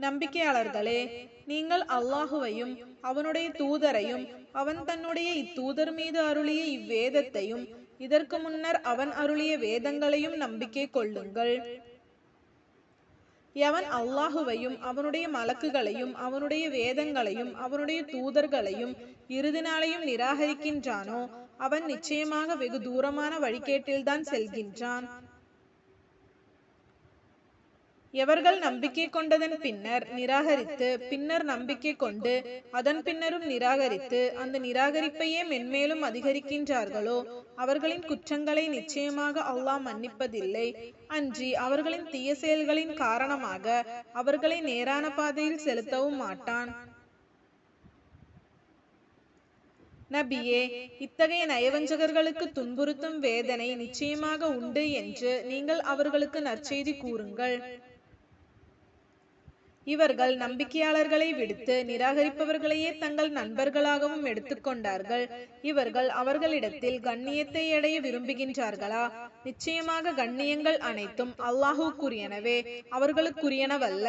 நம்பிக்கையாளர்களே நீங்கள் அல்லாஹுவையும் அவனுடைய தூதரையும் அவன் தன்னுடைய இத்தூதர் மீது அருளிய இவ்வேதத்தையும் இதற்கு முன்னர் அவன் அருளிய வேதங்களையும் நம்பிக்கை கொள்ளுங்கள். எவன் அல்லாஹுவையும் அவனுடைய மலக்குகளையும் அவனுடைய வேதங்களையும் அவனுடைய தூதர்களையும் இறுதி நாளையும் நிராகரிக்கின்றானோ அவன் நிச்சயமாக வெகு தூரமான வழிகேட்டில்தான் செல்கின்றான். எவர்கள் நம்பிக்கை கொண்டதன் பின்னர் நிராகரித்து பின்னர் நம்பிக்கை கொண்டு அதன் பின்னரும் நிராகரித்து அந்த நிராகரிப்பையே மென்மேலும் அதிகரிக்கின்றார்களோ அவர்களின் குற்றங்களை நிச்சயமாக அல்லாஹ் மன்னிப்பதில்லை. அன்றி அவர்களின் தீய செயல்களின் காரணமாக அவர்களை நேரான பாதையில் செலுத்தவும் மாட்டான். நபியே இத்தகைய நயவஞ்சகர்களுக்கு துன்புறுத்தும் வேதனை நிச்சயமாக உண்டு என்று நீங்கள் அவர்களுக்கு நற்செய்தி கூறுங்கள். இவர்கள் நம்பிக்கையாளர்களை விடுத்து நிராகரிப்பவர்களையே தங்கள் நண்பர்களாகவும் எடுத்துக்கொண்டார்கள் இவர்கள் அவர்களிடத்தில் கண்ணியத்தை அடைய விரும்புகின்றார்களா? நிச்சயமாக கண்ணியங்கள் அனைத்தும் அல்லாஹூக்குரியனவே அவர்களுக்குரியனவல்ல.